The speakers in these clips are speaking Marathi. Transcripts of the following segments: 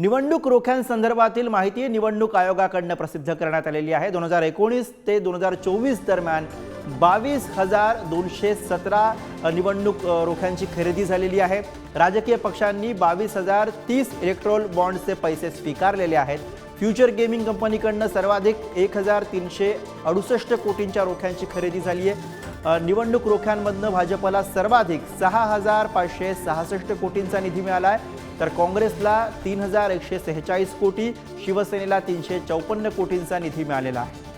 निवडणूक रोख्यांसंदर्भातील माहिती निवडणूक आयोगाकडनं प्रसिद्ध करण्यात आलेली आहे. दोन हजार एकोणीस ते दोन हजार चोवीस दरम्यान बावीस हजार दोनशे सतरा निवडणूक रोख्यांची खरेदी झालेली आहे. राजकीय पक्षांनी बावीस हजार तीस इलेक्ट्रोल बॉन्डचे पैसे स्वीकारलेले आहेत. फ्युचर गेमिंग कंपनीकडनं सर्वाधिक एक हजार तीनशे अडुसष्ट कोटींच्या रोख्यांची खरेदी झाली आहे. निवडणूक रोख्यांमधनं भाजपला सर्वाधिक सहा हजार पाचशे सहासष्ट कोटींचा निधी मिळाला आहे. तर काँग्रेसला तीन हजार एकशे सेहेचाळीस कोटी शिवसेनेला तीनशे चौपन्न कोटींचा निधी मिळालेला आहे.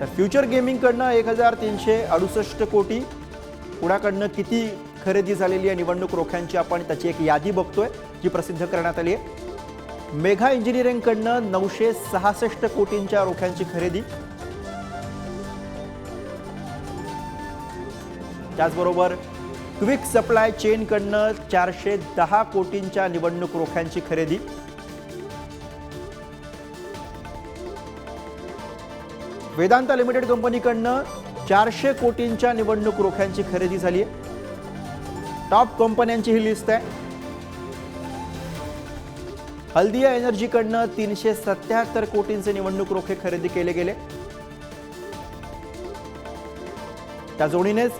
तर फ्युचर गेमिंगकडनं एक हजार तीनशे अडुसष्ट कोटी कुणाकडनं किती खरेदी झालेली आहे निवडणूक रोख्यांची आपण त्याची एक यादी बघतोय जी प्रसिद्ध करण्यात आली आहे. मेघा इंजिनिअरिंगकडनं नऊशे सहासष्ट कोटींच्या रोख्यांची खरेदी. त्याचबरोबर क्विक सप्लाय चेनकडनं चारशे दहा कोटींच्या निवडणूक रोख्यांची खरेदी. वेदांता लिमिटेड कंपनीकडनं चारशे कोटींच्या निवडणूक रोख्यांची खरेदी झाली आहे टॉप कंपन्यांची ही लिस्ट आहे. हल्दिया एनर्जीकडनं तीनशे सत्याहत्तर कोटींचे निवडणूक रोखे खरेदी केले गेले. त्या जोडीनेच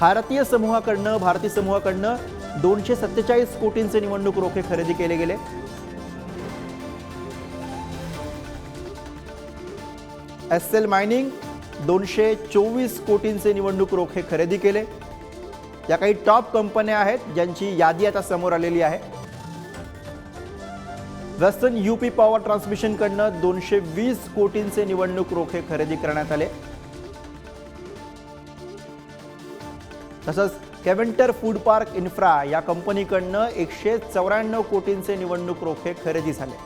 भारतीय समूहाकडनं भारतीय समूहाकडनं दोनशे सत्तेचाळीस कोटींचे निवडणूक रोखे खरेदी केले गेले. एस एल मायनिंग दोनशे चोवीस कोटींचे निवडणूक रोखे खरेदी केले. या काही टॉप कंपन्या आहेत ज्यांची यादी आता समोर आलेली आहे. वेस्टर्न यूपी पॉवर ट्रान्समिशनकडनं दोनशे वीस कोटींचे निवडणूक रोखे खरेदी करण्यात आले. तसंच केव्हेंटर फूड पार्क इन्फ्रा या कंपनीकडनं एकशे चौऱ्याण्णव कोटींचे निवडणूक रोखे खरेदी झाले.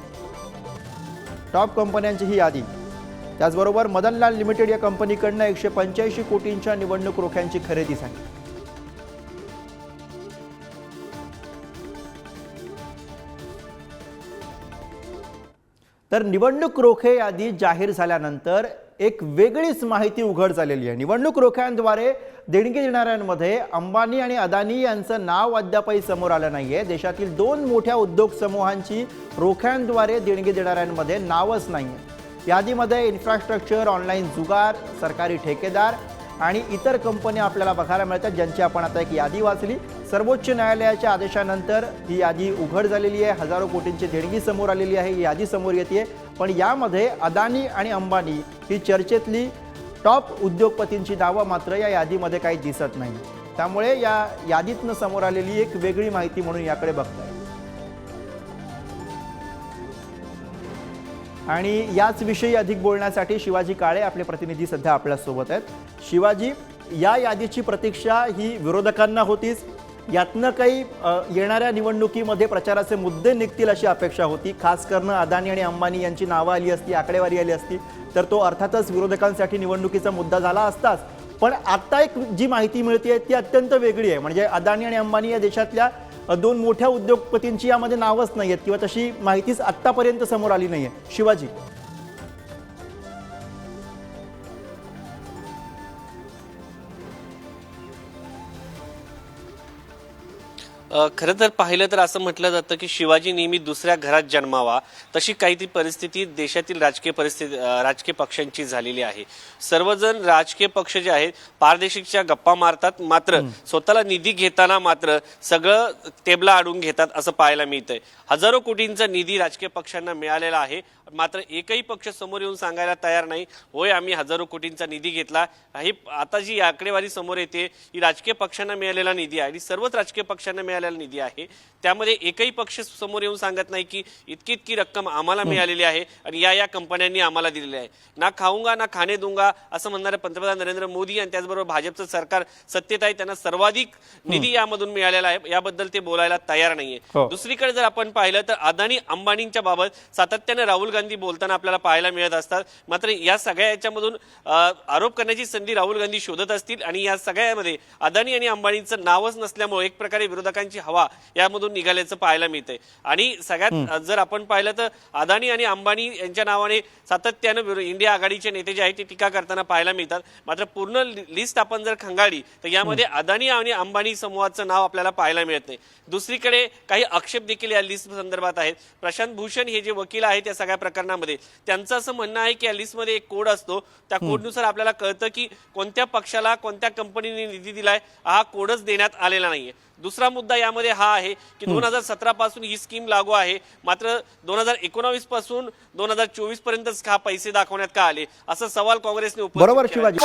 टॉप कंपन्यांची ही यादी. त्याचबरोबर मदनलाल लिमिटेड या कंपनीकडनं एकशे पंच्याऐंशी कोटींच्या निवडणूक रोख्यांची खरेदी झाली. तर निवडणूक रोखे यादी जाहीर झाल्यानंतर एक वेगळीच माहिती उघड झालेली आहे. निवडणूक रोख्यांद्वारे देणगी देणाऱ्यांमध्ये अंबानी आणि अदानी यांचं नाव अद्यापही समोर आलं नाही आहे देशातील दोन मोठ्या उद्योग समूहांची रोख्यांद्वारे देणगी देणाऱ्यांमध्ये नावच नाही आहे यादीमध्ये इन्फ्रास्ट्रक्चर ऑनलाईन जुगार सरकारी ठेकेदार आणि इतर कंपन्या आपल्याला बघायला मिळतात ज्यांची आपण आता एक यादी वाचली. सर्वोच्च न्यायालयाच्या आदेशानंतर ही यादी उघड झालेली आहे. हजारो कोटींची देणगी समोर आलेली आहे. ही यादी समोर येते. पण यामध्ये अदानी आणि अंबानी ही चर्चेतली टॉप उद्योगपतींची नावं मात्र या यादीमध्ये काही दिसत नाही. त्यामुळे या यादीतनं समोर आलेली एक वेगळी माहिती म्हणून याकडे बघताय. आणि याच विषयी अधिक बोलण्यासाठी शिवाजी काळे आपले प्रतिनिधी सध्या आपल्यासोबत आहेत. शिवाजी या यादीची प्रतीक्षा ही विरोधकांना होतीच. यातनं काही येणाऱ्या निवडणुकीमध्ये प्रचाराचे मुद्दे निघतील अशी अपेक्षा होती. खास करणं अदानी आणि अंबानी यांची नावं आली असती आकडेवारी आली असती तर तो अर्थातच विरोधकांसाठी निवडणुकीचा मुद्दा झाला असताच. पण आता एक जी माहिती मिळते ती अत्यंत वेगळी आहे. म्हणजे अदानी आणि अंबानी या देशातल्या दोन मोठ्या उद्योगपतींची यामध्ये नावच नाही आहेत किंवा तशी माहितीच आत्तापर्यंत समोर आली नाही आहे शिवाजी. खरं तर पाहिलं तर असं म्हटलं जातं की शिवाजी नेहमी दुसऱ्या घरात जन्मावा तशी काही ती परिस्थिती देशातील राजकीय परिस्थिती राजकीय पक्षांची झालेली आहे. सर्वजण राजकीय पक्ष जे आहेत पारदेशिकच्या गप्पा मारतात मात्र स्वतःला निधी घेताना मात्र सगळं टेबला अडून घेतात असं पाहायला मिळतंय. हजारो कोटींचा निधी राजकीय पक्षांना मिळालेला आहे. मात्र एकही पक्ष समोर येऊन सांगायला तयार नाही. होय आम्ही हजारो कोटींचा निधी घेतला. ही आता जी आकडेवारी समोर येते ही राजकीय पक्षांना मिळालेला निधी आहे. आणि सर्वच राजकीय पक्षांना मिळालेला निधी आहे. त्यामध्ये एकही पक्ष समोर येऊन सांगत नाही की इतकी इतकी रक्कम आम्हाला मिळालेली आहे आणि या या कंपन्यांनी आम्हाला दिलेली आहे. ना खाऊंगा ना खाणे दूंगा असं म्हणणारे पंतप्रधान नरेंद्र मोदी आणि त्याचबरोबर भाजपचं सरकार सत्तेत आहे त्यांना सर्वाधिक निधी यामधून मिळालेला आहे. याबद्दल ते बोलायला तयार नाहीये. हो. दुसरीकडे जर आपण पाहिलं तर अदानी अंबानींच्या बाबत सातत्याने राहुल गांधी गांधी बोलताना आपल्याला पाहायला मिळत असतात. मात्र या सगळ्या याच्यामधून आरोप करण्याची संधी राहुल गांधी शोधत असतील आणि या सगळ्यामध्ये अदानी आणि अंबानींचं नावच नसल्यामुळे एक प्रकारे विरोधकांची हवा यामधून निघाल्याचं पाहायला मिळतंय. आणि सगळ्यात जर आपण पाहिलं तर अदानी आणि अंबानी यांच्या नावाने सातत्यानं इंडिया आघाडीचे नेते जे आहेत ते टीका करताना पाहायला मिळतात. मात्र पूर्ण लिस्ट आपण जर खंगाळली तर यामध्ये अदानी आणि अंबानी समूहाचं नाव आपल्याला पाहायला मिळत नाही. दुसरीकडे काही आक्षेप देखील या लिस्ट संदर्भात आहेत. प्रशांत भूषण हे जे वकील आहेत या सगळ्या प्रकरणामध्ये. त्यांचं असं म्हणणं आहे की या लिस्टमध्ये एक कोड असतो. त्या कोडनुसार आपल्याला कळतं की कोणत्या पक्षाला कोणत्या कंपनीने निधी दिलाय हा कोडच देण्यात आलेला नाहीये. दुसरा मुद्दा यामध्ये हा आहे की दोन हजार सतरा पासून ही स्कीम लागू आहे. मात्र दोन हजार एकोणावीसपासून दोन हजार चोवीस पर्यंतच हा पैसे दाखवण्यात का आले? असा सवाल काँग्रेसने उपस्थित बरोबर. शिवाजी.